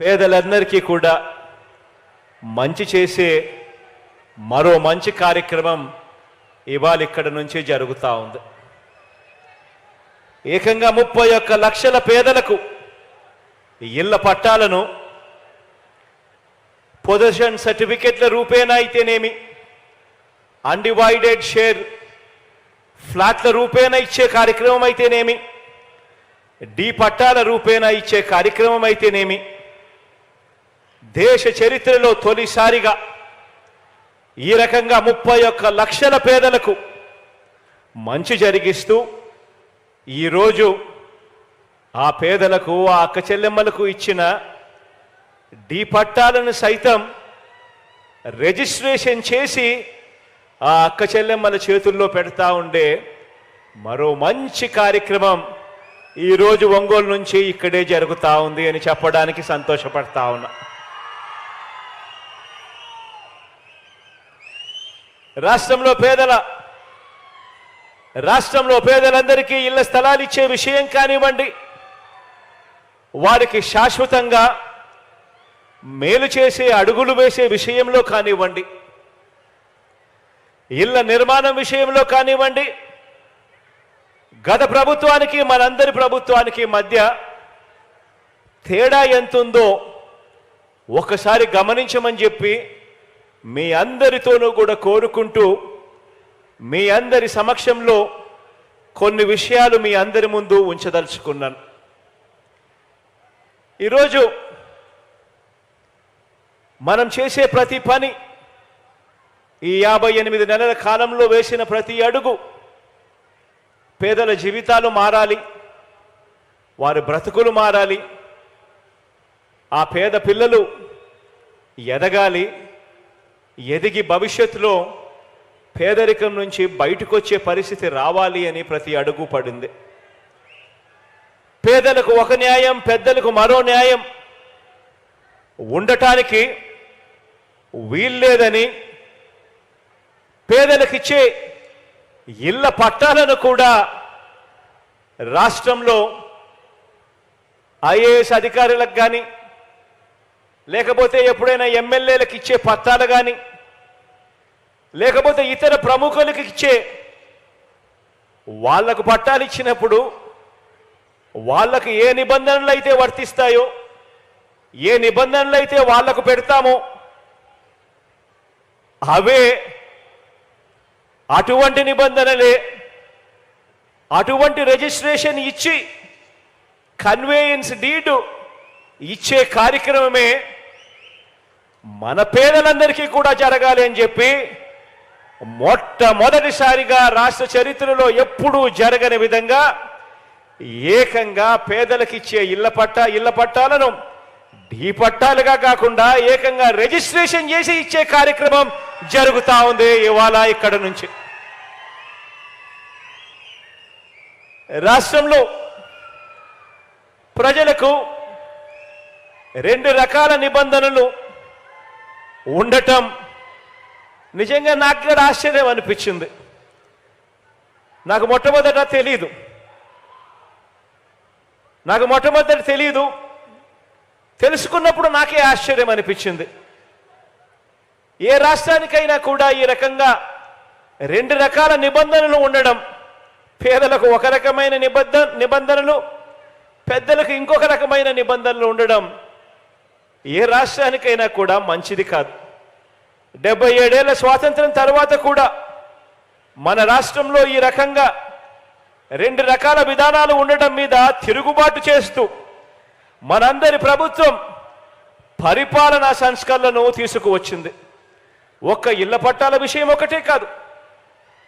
పేదలందరికీ కూడా మంచి చేసే మరో మంచి కార్యక్రమం ఇవాళ ఇక్కడ నుంచి జరుగుతూ ఉంది. ఏకంగా ముప్పై ఒక్క లక్షల పేదలకు ఇళ్ళ పట్టాలను పొజిషన్ సర్టిఫికెట్ల రూపేణా అయితేనేమి అన్డివైడెడ్ షేర్ ఫ్లాట్ల రూపేణా ఇచ్చే కార్యక్రమం అయితేనేమి డి పట్టాల రూపేణా ఇచ్చే కార్యక్రమం అయితేనేమి దేశ చరిత్రలో తొలిసారిగా ఈ రకంగా ముప్పై ఒక్క లక్షల పేదలకు మంచి జరిగిస్తూ ఈరోజు ఆ పేదలకు ఆ అక్క చెల్లెమ్మలకు ఇచ్చిన డి పట్టాలను సైతం రిజిస్ట్రేషన్ చేసి ఆ అక్క చెల్లెమ్మల చేతుల్లో పెడతా ఉండే మరో మంచి కార్యక్రమం ఈరోజు ఒంగోలు నుంచి ఇక్కడే జరుగుతూ ఉంది అని చెప్పడానికి సంతోషపడతా ఉన్నా. రాష్ట్రంలో పేదల రాష్ట్రంలో పేదలందరికీ ఇళ్ళ స్థలాలు ఇచ్చే విషయం కానివ్వండి వారికి శాశ్వతంగా మేలు చేసే అడుగులు వేసే విషయంలో కానివ్వండి ఇళ్ళ నిర్మాణం విషయంలో కానివ్వండి గత ప్రభుత్వానికి మనందరి ప్రభుత్వానికి మధ్య తేడా ఎంతుందో ఒకసారి గమనించమని చెప్పి మీ అందరితోనూ కూడా కోరుకుంటూ మీ అందరి సమక్షంలో కొన్ని విషయాలు మీ అందరి ముందు ఉంచదలుచుకున్నాను. ఈరోజు మనం చేసే ప్రతి పని ఈ యాభై ఎనిమిది నెలల కాలంలో వేసిన ప్రతి అడుగు పేదల జీవితాలు మారాలి వారి బ్రతుకులు మారాలి ఆ పేద పిల్లలు ఎదగాలి ఎదిగి భవిష్యత్తులో పేదరికం నుంచి బయటకు వచ్చే పరిస్థితి రావాలి అని ప్రతి అడుగు పడింది. పేదలకు ఒక న్యాయం పెద్దలకు మరో న్యాయం ఉండటానికి వీల్లేదని పేదలకిచ్చే ఇళ్ళ పట్టాలను కూడా రాష్ట్రంలో ఐఏఎస్ అధికారులకు కానీ లేకపోతే ఎప్పుడైనా ఎమ్మెల్యేలకు ఇచ్చే పట్టాలు కానీ లేకపోతే ఇతర ప్రముఖులకు ఇచ్చే వాళ్ళకు పట్టాలు ఇచ్చినప్పుడు వాళ్ళకు ఏ నిబంధనలు అయితే వర్తిస్తాయో ఏ నిబంధనలు అయితే వాళ్ళకు పెడతామో అవే అటువంటి నిబంధనలే అటువంటి రిజిస్ట్రేషన్ ఇచ్చి కన్వేయన్స్ డీడ్ ఇచ్చే కార్యక్రమమే మన పేదలందరికీ కూడా జరగాలి అని చెప్పి మొట్టమొదటిసారిగా రాష్ట్ర చరిత్రలో ఎప్పుడూ జరగని విధంగా ఏకంగా పేదలకిచ్చే ఇళ్ళ పట్టా ఇళ్ళ పట్టాలను ఢీ పట్టాలుగా కాకుండా ఏకంగా రిజిస్ట్రేషన్ చేసి ఇచ్చే కార్యక్రమం జరుగుతూ ఉంది ఇవాళ ఇక్కడ నుంచి. రాష్ట్రంలో ప్రజలకు రెండు రకాల నిబంధనలు ఉండటం నిజంగా నాకు కూడా ఆశ్చర్యం అనిపించింది. నాకు మొట్టమొదట తెలీదు. నాకు మొట్టమొదటి తెలియదు తెలుసుకున్నప్పుడు నాకే ఆశ్చర్యం అనిపించింది. ఏ రాష్ట్రానికైనా కూడా ఈ రకంగా రెండు రకాల నిబంధనలు ఉండడం పేదలకు ఒక రకమైన నిబంధ నిబంధనలు పెద్దలకు ఇంకొక రకమైన నిబంధనలు ఉండడం ఏ రాష్ట్రానికైనా కూడా మంచిది కాదు. డెబ్బై ఏడేళ్ళ స్వాతంత్రం తర్వాత కూడా మన రాష్ట్రంలో ఈ రకంగా రెండు రకాల విధానాలు ఉండటం మీద తిరుగుబాటు చేస్తూ మనందరి ప్రభుత్వం పరిపాలనా సంస్కరణను తీసుకువచ్చింది. ఒక్క ఇళ్ళ పట్టాల విషయం ఒకటే కాదు.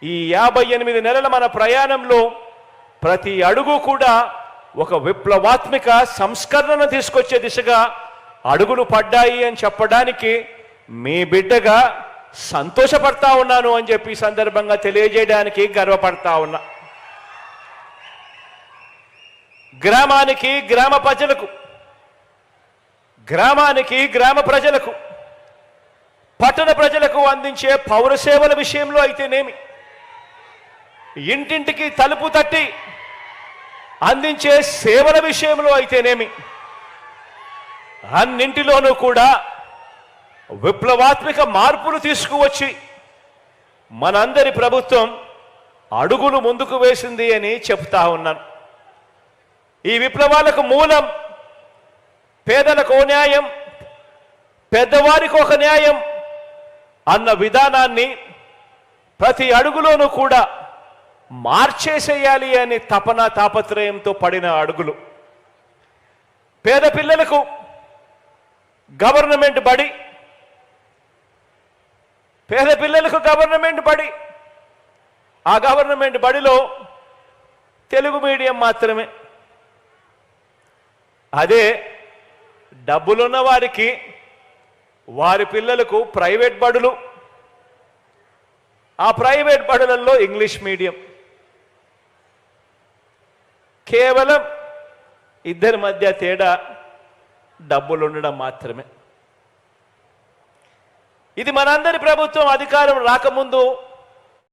ఈ యాభై ఎనిమిది నెలల మన ప్రయాణంలో ప్రతి అడుగు కూడా ఒక విప్లవాత్మిక సంస్కరణను తీసుకొచ్చే దిశగా అడుగులు పడ్డాయి అని చెప్పడానికి మీ బిడ్డగా సంతోషపడతా ఉన్నాను అని చెప్పి సందర్భంగా తెలియజేయడానికి గర్వపడతా ఉన్నా. గ్రామానికి గ్రామ ప్రజలకు గ్రామానికి గ్రామ ప్రజలకు పట్టణ ప్రజలకు అందించే పౌర సేవల విషయంలో అయితేనేమి? ఇంటింటికి తలుపు తట్టి అందించే సేవల విషయంలో అయితేనేమి? అన్నింటిలోనూ కూడా విప్లవాత్మక మార్పులు తీసుకువచ్చి మనందరి ప్రభుత్వం అడుగులు ముందుకు వేసింది అని చెప్తా ఉన్నాను. ఈ విప్లవాలకు మూలం పేదలకు ఓ న్యాయం పెద్దవారికి ఒక న్యాయం అన్న విధానాన్ని ప్రతి అడుగులోనూ కూడా మార్చేసేయాలి అని తపన తాపత్రయంతో పడిన అడుగులు. పేద పిల్లలకు గవర్నమెంట్ బడి. పేద పిల్లలకు గవర్నమెంట్ బడి. ఆ గవర్నమెంట్ బడిలో తెలుగు మీడియం మాత్రమే. అదే డబ్బులున్న వారికి వారి పిల్లలకు ప్రైవేట్ బడులు. ఆ ప్రైవేట్ బడులలో ఇంగ్లీష్ మీడియం. కేవలం ఇద్దరి మధ్య తేడా డబ్బులు ఉండడం మాత్రమే. ఇది మనందరి ప్రభుత్వం అధికారం రాకముందు